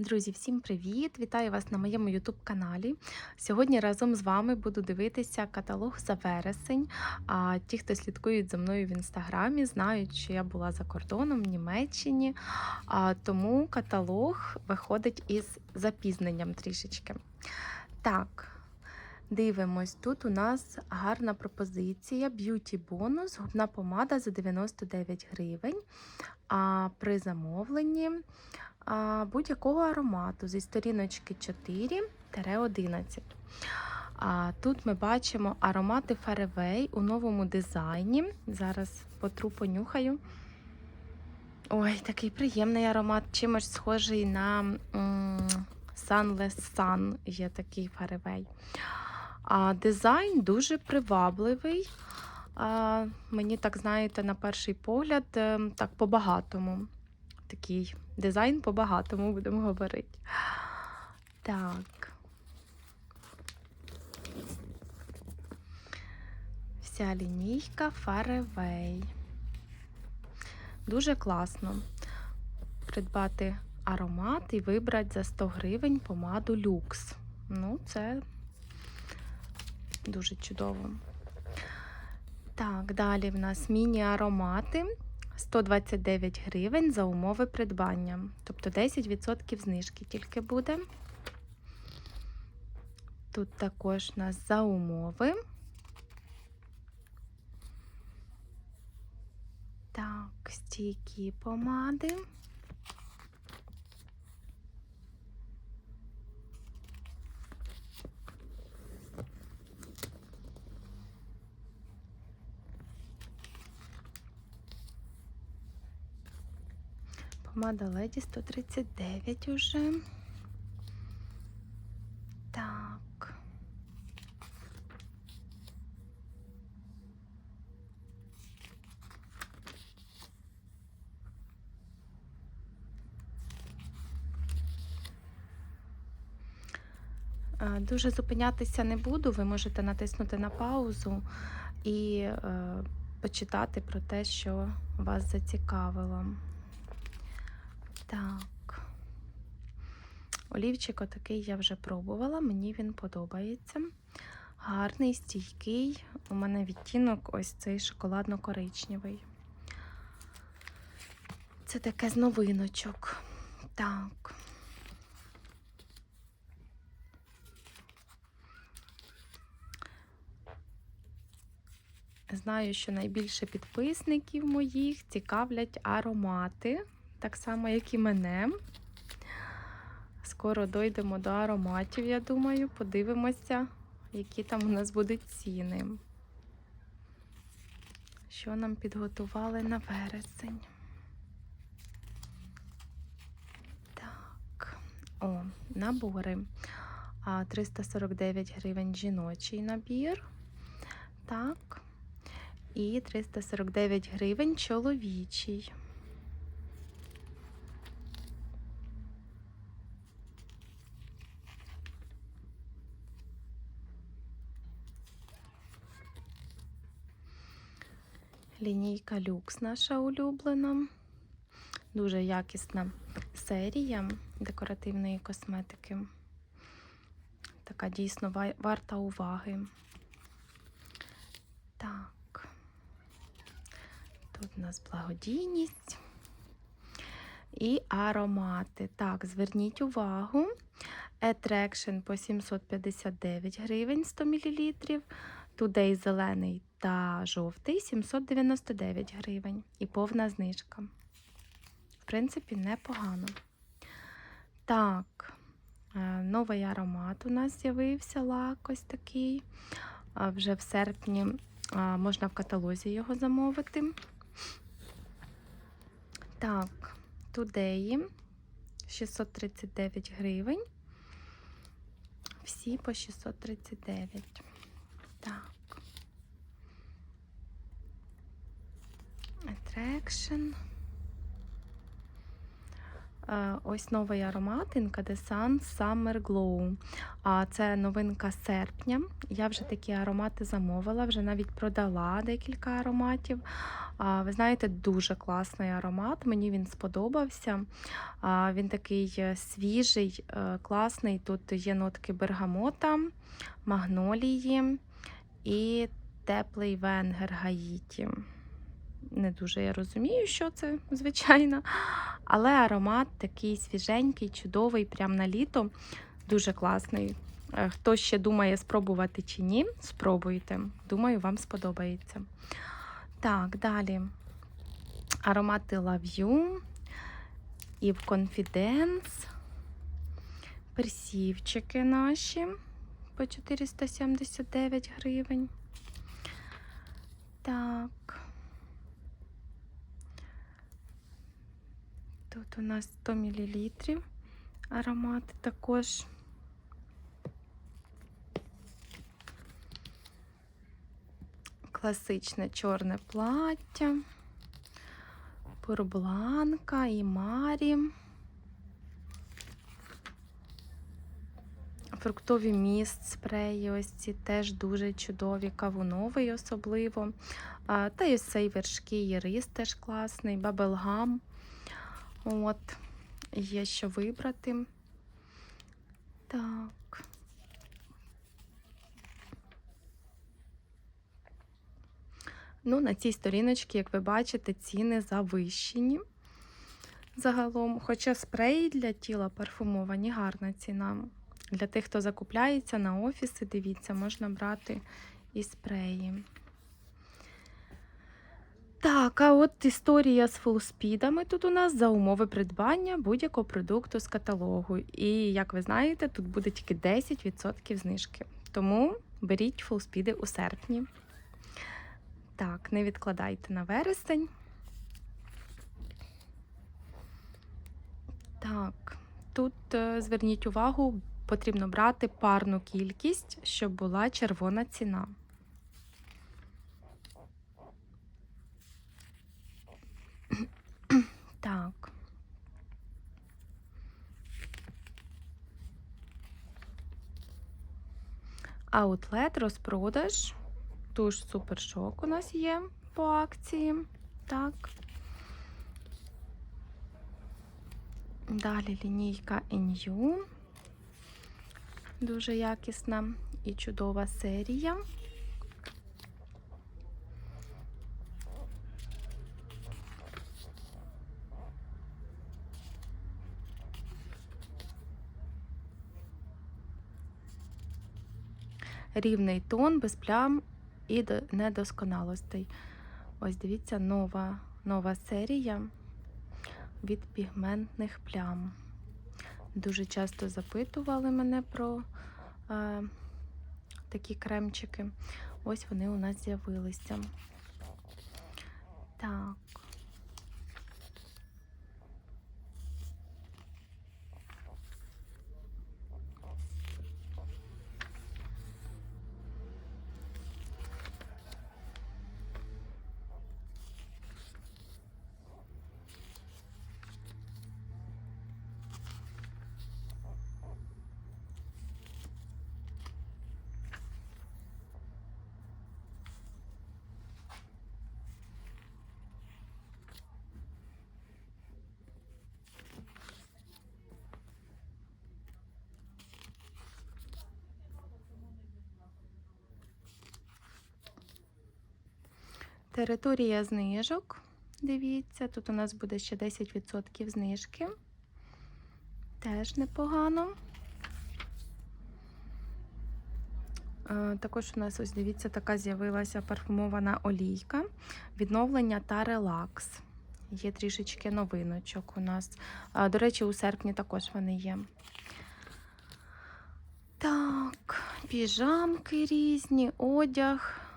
Друзі, всім привіт! Вітаю вас на моєму YouTube каналі. Сьогодні разом з вами буду дивитися каталог за вересень. А ті, хто слідкують за мною в інстаграмі, знають, що я була за кордоном в Німеччині. А, тому каталог виходить із запізненням трішечки. Так. Дивимось, тут у нас гарна пропозиція. Б'юті бонус, губна помада за 99 гривень. А при замовленні будь-якого аромату зі сторіночки 4-11. А, Тут ми бачимо аромати Фаревей у новому дизайні. Зараз потру понюхаю. Ой, такий приємний аромат, чимось схожий на Sunless Sun є такий Фаревей. А дизайн дуже привабливий. А, Мені так, знаєте, на перший погляд, е, так по-багатому. Такий дизайн по-багатому, будемо говорити. Так. Вся лінійка Фаревей. Дуже класно придбати аромат і вибрати за 100 гривень помаду люкс. Ну, це дуже чудово. Так, далі в нас міні-аромати 129 гривень за умови придбання. Тобто 10% знижки тільки буде. Тут також у нас за умови. Так, стійкі помади. Помада леді 139 уже. Так. Е, Дуже зупинятися не буду. Ви можете натиснути на паузу і е, почитати про те, що вас зацікавило. Так. Олівчик отакий я вже пробувала, мені він подобається. Гарний, стійкий. У мене відтінок ось цей шоколадно-коричневий. Це таке з новиночок. Так. Знаю, що найбільше підписників моїх цікавлять аромати так само, як і мене. Скоро дойдемо до ароматів, я думаю, подивимося, які там у нас будуть ціни. Що нам підготували на вересень? Так, о, набори. 349 гривень жіночий набір. Так. І 349 гривень чоловічий. Лінійка люкс наша улюблена. Дуже якісна серія декоративної косметики. Така дійсно варта уваги. Так, тут у нас благодійність і аромати. Так, зверніть увагу. Attraction по 759 гривень 100 мл. Today зелений та жовтий 799 гривень і повна знижка. В принципі, непогано. Так, новий аромат у нас з'явився лак ось такий. Вже в серпні можна в каталозі його замовити. Так, Today 639 гривень. Всі по 639. Так. Attraction. Е, Ось новий аромат Incandescent Summer Glow. А це новинка серпня. Я вже такі аромати замовила, вже навіть продала декілька ароматів. Ви знаєте, дуже класний аромат. Мені він сподобався. Він такий е, свіжий, е, класний. Тут є нотки бергамота, магнолії і теплий венгер Гаїті. Не дуже я розумію, що це, звичайно. Але аромат такий свіженький, чудовий, прям на літо. Дуже класний. Е, Хто ще думає спробувати чи ні, спробуйте. Думаю, вам сподобається. Так, далі. Аромати Love You і в Confidence. Персівчики наші по 479 гривень. Так. Тут у нас 100 мл аромати також. Класичне чорне плаття, Пурбланка і Марі. Фруктові міст спреї, ось ці теж дуже чудові, кавуновий особливо. Та й ось цей вершки і рис теж класний, бабелгам. От, є що вибрати. Так. Ну, на цій сторіночці, як ви бачите, ціни завищені загалом. Хоча спреї для тіла парфумовані, гарна ціна. Для тих, хто закупляється на офіси, дивіться, можна брати і спреї. Так, а от історія з фулспідами тут у нас за умови придбання будь-якого продукту з каталогу. І, як ви знаєте, тут буде тільки 10% знижки. Тому беріть фулспіди у серпні. Так, не відкладайте на вересень. Так, тут е, зверніть увагу, потрібно брати парну кількість, щоб була червона ціна. Так. Аутлет розпродаж. Туш супершок у нас є по акції. Так. Далі лінійка NU. Дуже якісна і чудова серія. Рівний тон, без плям і до- недосконалостей. Ось дивіться, нова, нова серія від пігментних плям. Дуже часто запитували мене про е, такі кремчики. Ось вони у нас з'явилися. Так. Територія знижок. Дивіться, тут у нас буде ще 10% знижки. Теж непогано. Е, Також у нас, ось дивіться, така з'явилася парфумована олійка, відновлення та релакс. Є трішечки новиночок у нас. Е, До речі, у серпні також вони є. Так, піжамки різні, одяг,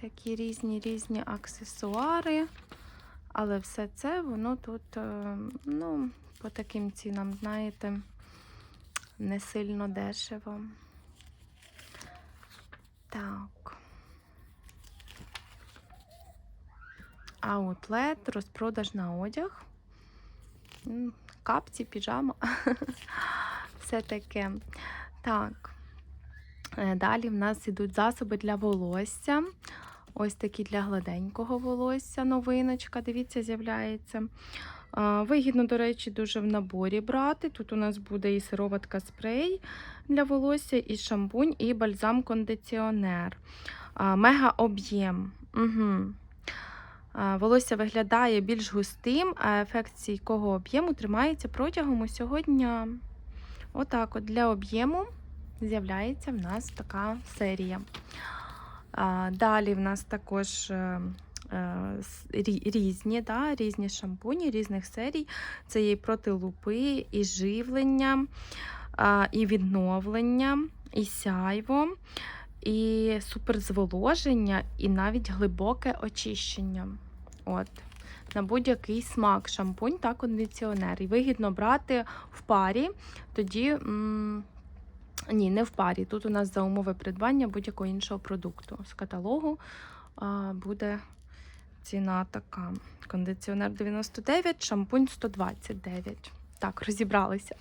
такі різні різні аксесуари. Але все це воно тут, е, ну, по таким цінам, знаєте, не сильно дешево. Так. Аутлет, розпродаж на одяг. Капці, піжама. Все таке. Так. Е, Далі в нас ідуть засоби для волосся. Ось такі для гладенького волосся. Новиночка, дивіться, з'являється. Вигідно, до речі, дуже в наборі брати. Тут у нас буде і сироватка спрей для волосся, і шампунь, і бальзам-кондиціонер. Мега об'єм. Угу. Волосся виглядає більш густим, а ефект стійкого об'єму тримається протягом усього дня. Отак, от для об'єму з'являється в нас така серія. Далі в нас також е, е, різні, да, різні шампуні різних серій. Це є і проти і живлення, і відновлення, і сяйво, і суперзволоження, і навіть глибоке очищення. От. На будь-який смак шампунь та кондиціонер. І вигідно брати в парі, тоді. м, ні, не в парі. Тут у нас за умови придбання будь-якого іншого продукту. З каталогу буде ціна така. Кондиціонер 99, шампунь 129. Так, розібралися.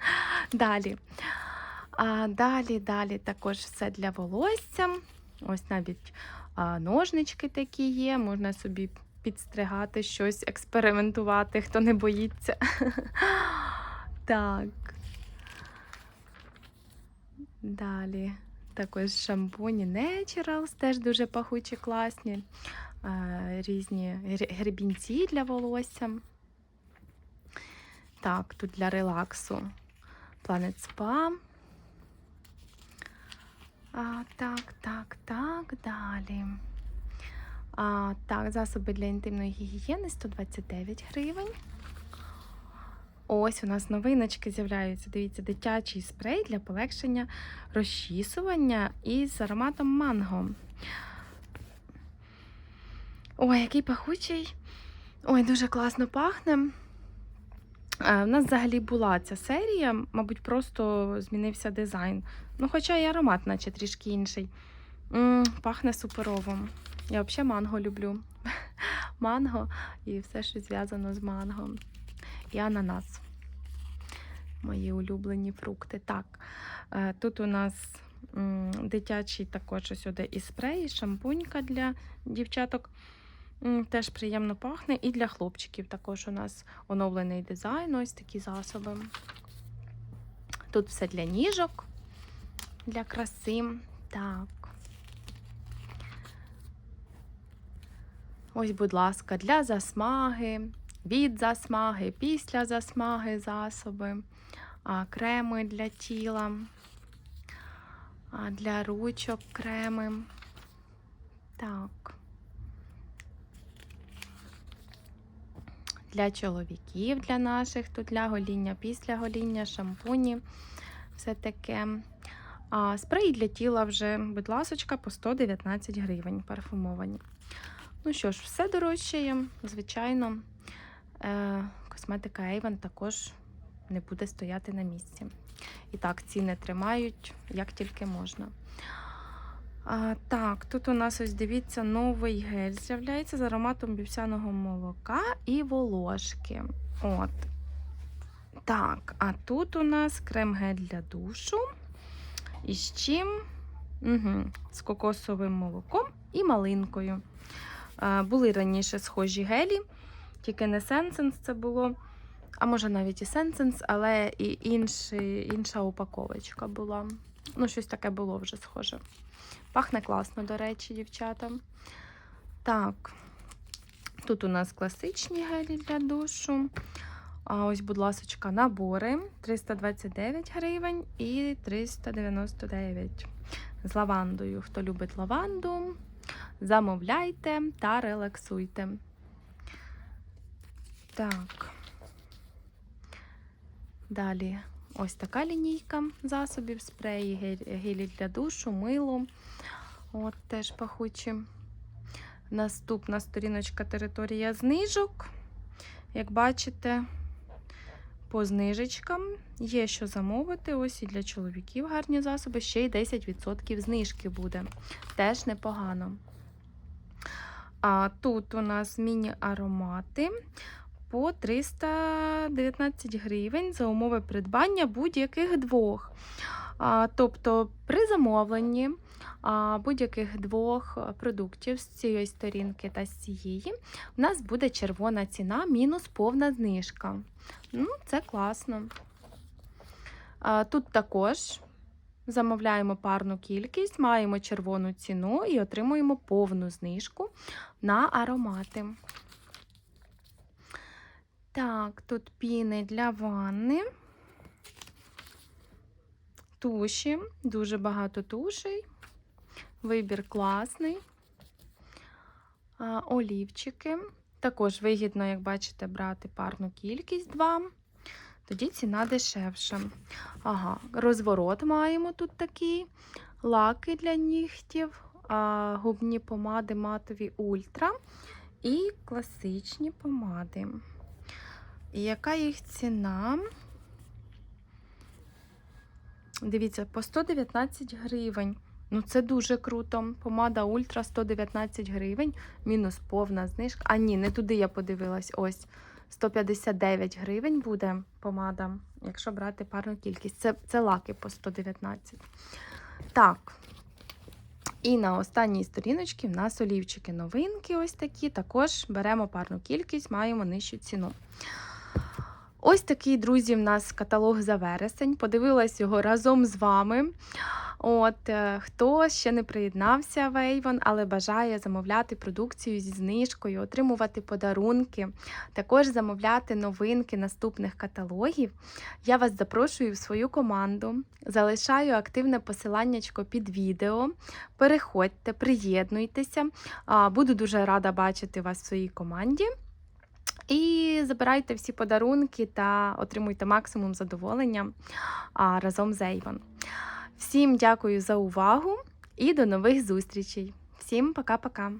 далі. А, далі, далі також все для волосся. Ось навіть а, ножнички такі є. Можна собі підстригати щось, експериментувати, хто не боїться. так. Далі також шампуні Naturals, теж дуже пахучі, класні. Різні гр- гребінці для волосся. Так, тут для релаксу Planet Spa. А, так, так, так, далі. А, так, засоби для інтимної гігієни 129 гривень. Ось у нас новиночки з'являються. Дивіться, дитячий спрей для полегшення розчісування із ароматом манго. Ой, який пахучий. Ой, дуже класно пахне. Е, У нас взагалі була ця серія, мабуть, просто змінився дизайн. Ну, хоча і аромат, наче трішки інший. м пахне суперово. Я взагалі манго люблю. Манго і все, що зв'язано з манго. І ананас. Мої улюблені фрукти. Так, е, тут у нас дитячий також сюди і спрей, і шампунька для дівчаток. Теж приємно пахне. І для хлопчиків також у нас оновлений дизайн, ось такі засоби. Тут все для ніжок, для краси. Так. Ось, будь ласка, для засмаги, від засмаги, після засмаги засоби, креми для тіла, для ручок креми. Так. Для чоловіків, для наших, тут для гоління, після гоління, шампуні, все таке. А спреї для тіла вже, будь ласочка, по 119 гривень парфумовані. Ну що ж, все дорожчає, звичайно. Е, косметика Avon також не буде стояти на місці. І так, ціни тримають як тільки можна. А, так, тут у нас ось дивіться новий гель з'являється з ароматом вівсяного молока і волошки. От. Так, а тут у нас крем-гель для душу. І з чим? Угу. З кокосовим молоком і малинкою. А, були раніше схожі гелі, тільки не Сенсенс це було. А може навіть і Сенсенс, але і інший, інша упаковочка була. Ну, щось таке було вже схоже. Пахне класно, до речі, дівчата. Так, тут у нас класичні гелі для душу. А ось, будь ласочка, набори 329 гривень і 399 з лавандою. Хто любить лаванду, замовляйте та релаксуйте. Так. Далі ось така лінійка засобів, спреї, гелі для душу, мило. От теж пахучі. Наступна сторіночка територія знижок. Як бачите, по знижечкам є що замовити. Ось і для чоловіків гарні засоби. Ще й 10% знижки буде. Теж непогано. А тут у нас міні-аромати по 319 гривень за умови придбання будь-яких двох. А, Тобто при замовленні а, будь-яких двох продуктів з цієї сторінки та з цієї, в нас буде червона ціна мінус повна знижка. Ну, Це класно. А, Тут також замовляємо парну кількість, маємо червону ціну і отримуємо повну знижку на аромати. Так, тут піни для ванни. Туші, дуже багато тушей. Вибір класний. Олівчики. Також вигідно, як бачите, брати парну кількість два. Тоді ціна дешевша. Ага, розворот маємо тут такий. Лаки для нігтів, губні помади матові ультра і класичні помади. І яка їх ціна? Дивіться, по 119 гривень. Ну, це дуже круто. Помада Ультра 119 гривень, мінус повна знижка. А ні, не туди я подивилась. Ось 159 гривень буде помада, якщо брати парну кількість. Це, це лаки по 119. Так. І на останній сторіночці в нас олівчики новинки, ось такі. Також беремо парну кількість, маємо нижчу ціну. Ось такий, друзі, в нас каталог за вересень. Подивилась його разом з вами. От, е, Хто ще не приєднався в Avon, але бажає замовляти продукцію зі знижкою, отримувати подарунки, також замовляти новинки наступних каталогів, я вас запрошую в свою команду. Залишаю активне посиланнячко під відео. Переходьте, приєднуйтеся. Буду дуже рада бачити вас в своїй команді. І забирайте всі подарунки та отримуйте максимум задоволення разом з Avon. Всім дякую за увагу і до нових зустрічей. Всім пока-пока!